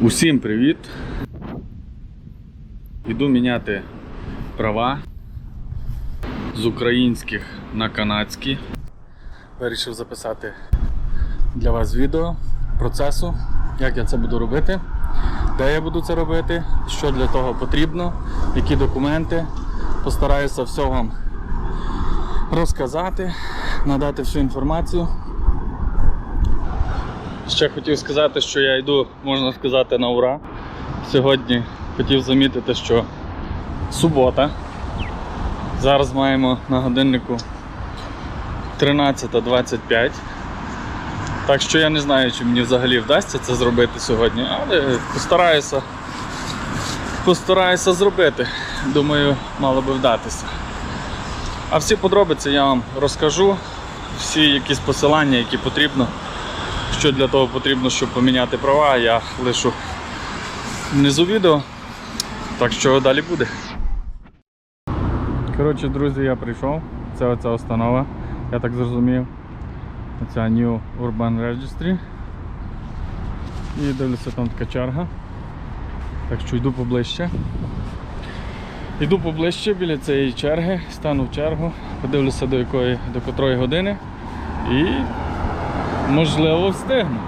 Усім привіт! Іду міняти права з українських на канадські. Вирішив записати для вас відео процесу, як я це буду робити, де я буду це робити, що для того потрібно, які документи. Постараюся все вам розказати, надати всю інформацію. Ще хотів сказати, що я йду, можна сказати, на ура. Сьогодні хотів замітити, що субота. Зараз маємо на годиннику 13.25. Так що я не знаю, чи мені взагалі вдасться це зробити сьогодні, але постараюся, постараюся зробити. Думаю, мало би вдатися. А всі подробиці я вам розкажу, всі якісь посилання, які потрібно що для того потрібно, щоб поміняти права, я лишу внизу відео. Так що далі буде. Коротше, друзі, я прийшов. Це оця установа, я так зрозумів. Оця New Urban Registry. І дивлюся, там така черга. Так що йду поближче. Йду поближче біля цієї черги, стану в чергу, подивлюся до якої, до котрої години і Можливо, встигну.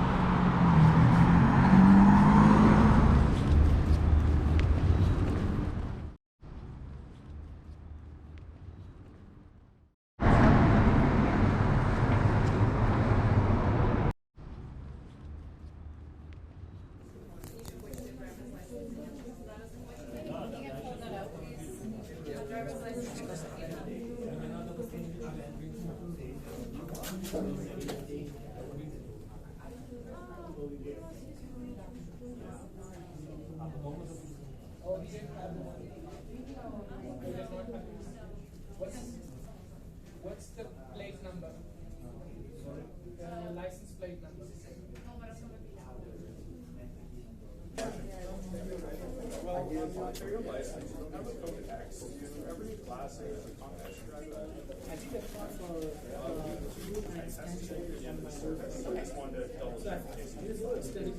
So I, this is study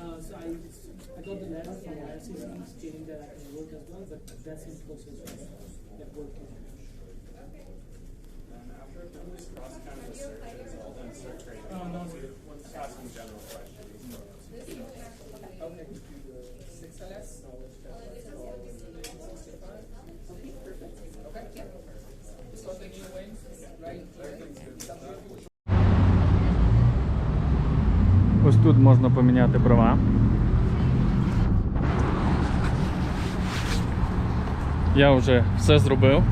uh, so the letter from IRCC stating that I can work as well, but that's in process of working. And after doing this cross kind of search, it's all done Okay. Six LS? Тут можна поміняти права. Я вже все зробив.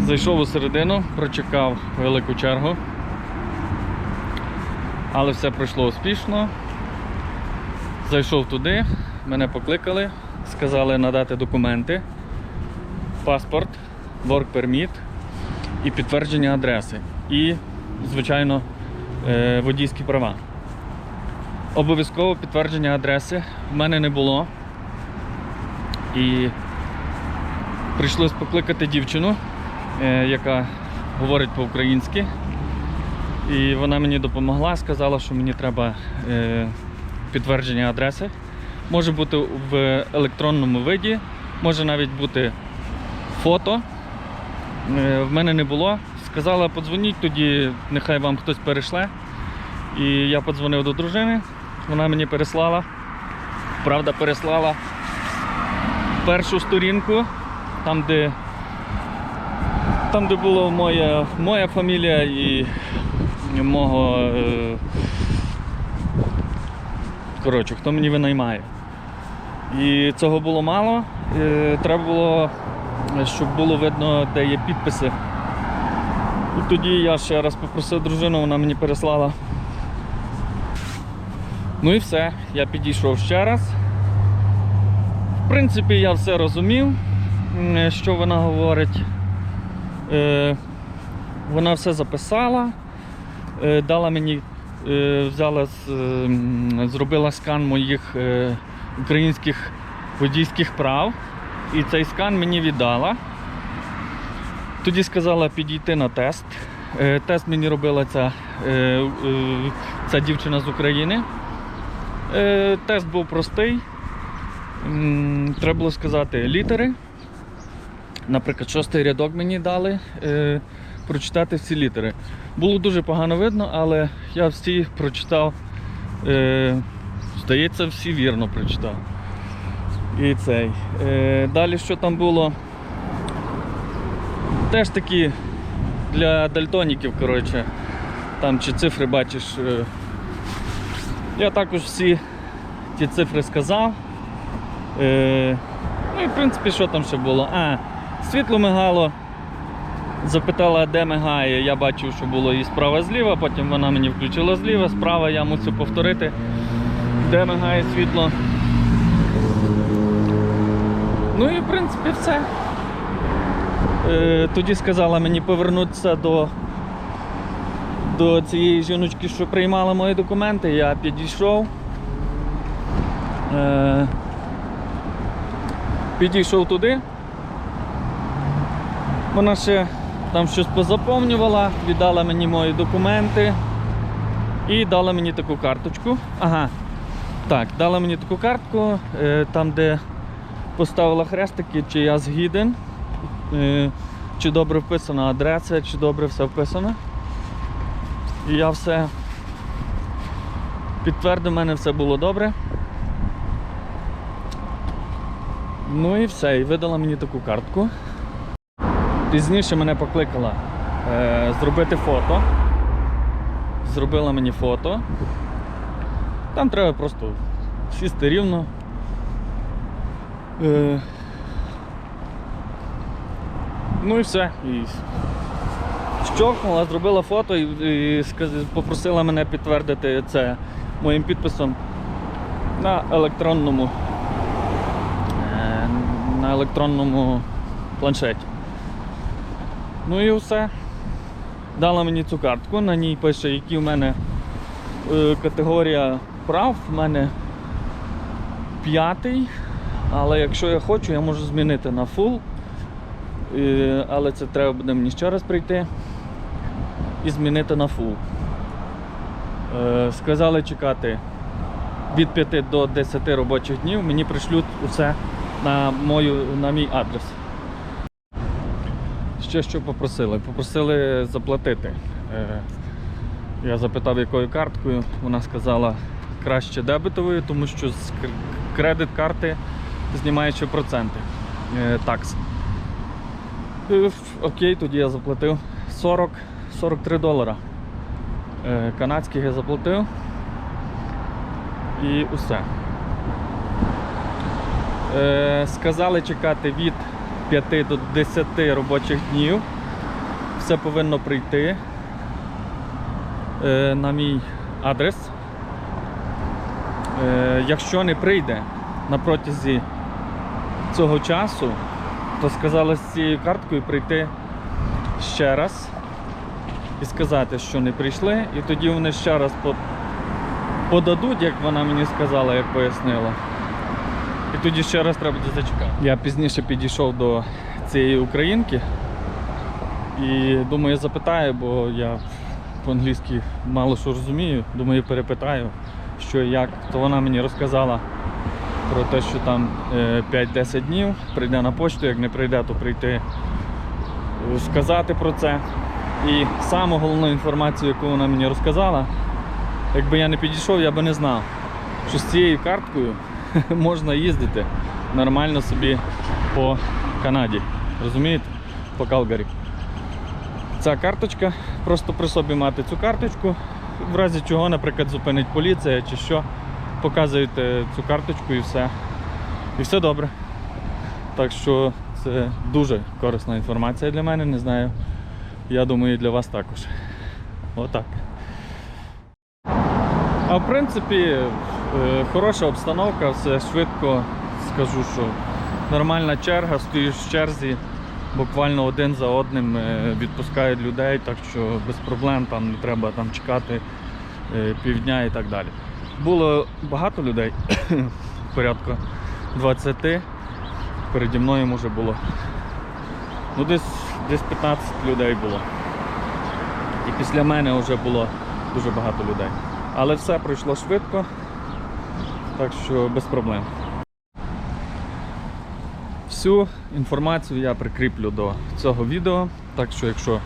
Зайшов у середину, прочекав велику чергу. Але все пройшло успішно. Зайшов туди, мене покликали, сказали надати документи, паспорт, work permit і підтвердження адреси. І, звичайно, водійські права. Обов'язково підтвердження адреси в мене не було. І прийшлось покликати дівчину, е, яка говорить по-українськи. І вона мені допомогла, сказала, що мені треба е, підтвердження адреси. Може бути в електронному виді, може навіть бути фото. Е, в мене не було. Сказала, подзвоніть тоді, нехай вам хтось перешле. І я подзвонив до дружини, вона мені переслала. Правда, переслала першу сторінку, там, де, там, де була моя, моя фамілія і мого. е, Коротше, хто мені винаймає. І цього було мало. Е, Треба було, щоб було видно, де є підписи. І тоді я ще раз попросив дружину, вона мені переслала. Ну і все, я підійшов ще раз. В принципі, я все розумів, що вона говорить. Е, Вона все записала, е, дала мені, е, взяла, зробила скан моїх українських водійських прав. І цей скан мені віддала. Тоді сказала підійти на тест. Е, Тест мені робила ця, е, е, ця дівчина з України. Тест був простий. Треба було сказати літери. Наприклад, шостий рядок мені дали прочитати всі літери. Було дуже погано видно, але я всі прочитав. Здається, всі вірно прочитав. І цей. Далі що там було? Теж такі для дальтоніків, коротше. Там чи цифри бачиш. е, Я також всі ті цифри сказав. Е, ну і в принципі, що там ще було? А, світло мигало. Запитала, де мигає. Я бачив, що було і справа зліва, потім вона мені включила зліва, справа я мусив повторити, де мигає світло. Ну і в принципі все. Е, тоді сказала мені повернутися до, до цієї жіночки, що приймала мої документи. Я підійшов. Е, підійшов туди. Вона ще там щось позаповнювала, віддала мені мої документи і дала мені таку карточку. Ага. Так, дала мені таку картку, е, там, де поставила хрестики, чи я згіден, чи добре вписана адреса, чи добре все вписано. І я все підтвердив, у мене все було добре. Ну і все, і видала мені таку картку. Пізніше мене покликала е, зробити фото. Зробила мені фото. Там треба просто сісти рівно. Е, ну і все. І щовкнула, зробила фото і, попросила мене підтвердити це моїм підписом на електронному, е, на електронному планшеті. Ну і все. Дала мені цю картку, на ній пише, які в мене е, категорія прав. В мене п'ятий. Але якщо я хочу, я можу змінити на фул. Е, але це треба буде мені ще раз прийти і змінити на фул. Е, сказали чекати від 5 до 10 робочих днів. Мені пришлють усе на, мою, на мій адрес. Ще що попросили? Попросили заплатити. Е, Я запитав, якою карткою. Вона сказала краще дебетовою, тому що з кредит карти знімає ще проценти. Такс. Окей, тоді я заплатив 40, 43 долара. Е, Канадських я заплатив. І усе. Е, Сказали чекати від 5 до 10 робочих днів. Все повинно прийти е, на мій адрес. Якщо не прийде на протязі цього часу, то сказали з цією карткою прийти ще раз і сказати, що не прийшли, і тоді вони ще раз подадуть, як вона мені сказала, як пояснила. І тоді ще раз треба буде зачекати. Я пізніше підійшов до цієї українки і думаю, запитаю, бо я по-англійськи мало що розумію. Думаю, перепитаю, що і як. То вона мені розказала про те, що там е, 5-10 днів прийде на почту, як не прийде, то прийти е, сказати про це. І саму головну інформацію, яку вона мені розказала, якби я не підійшов, я би не знав, що з цією карткою можна їздити нормально собі по Канаді. Розумієте? По Калгарі. Ця карточка, просто при собі мати цю карточку, в разі чого, наприклад, зупинить поліція чи що, показуєте цю карточку і все. І все добре. Так що це дуже корисна інформація для мене, не знаю. Я думаю, і для вас також. Отак. А в принципі, е, хороша обстановка, все швидко скажу, що нормальна черга, стоїш в черзі, буквально один за одним е, відпускають людей, так що без проблем там не треба там чекати е, півдня і так далі. Було багато людей, порядка 20. Переді мною може було Ну, десь, десь 15 людей було. І після мене вже було дуже багато людей. Але все пройшло швидко, так що без проблем. Всю інформацію я прикріплю до цього відео, так що якщо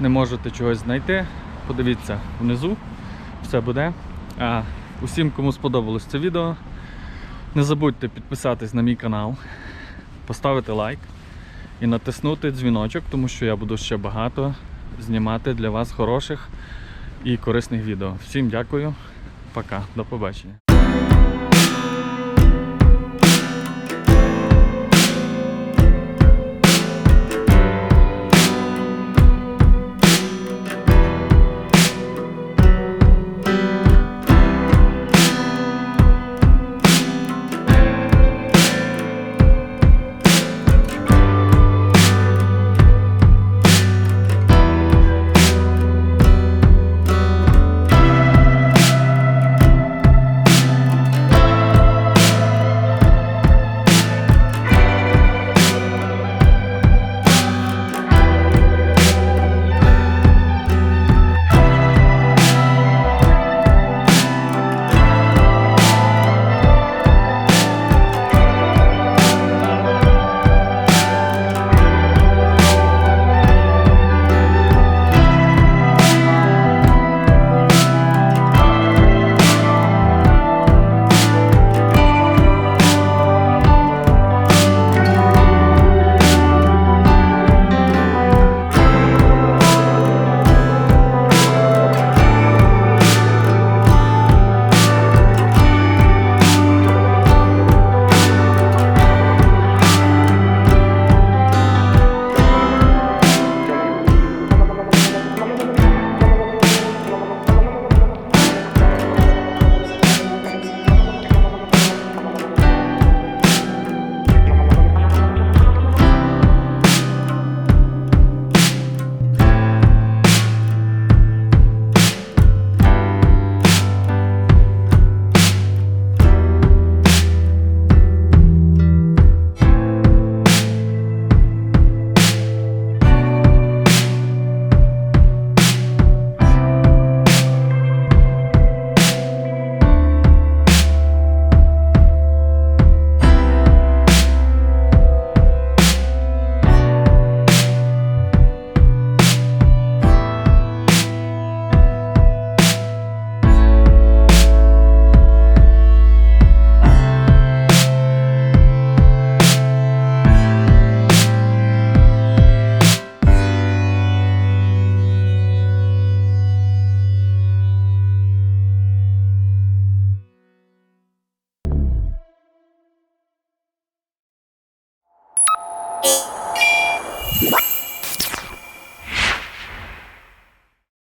не можете чогось знайти, подивіться внизу, все буде. А усім, кому сподобалось це відео, не забудьте підписатись на мій канал, поставити лайк і натиснути дзвіночок, тому що я буду ще багато знімати для вас хороших і корисних відео. Всім дякую, пока, до побачення.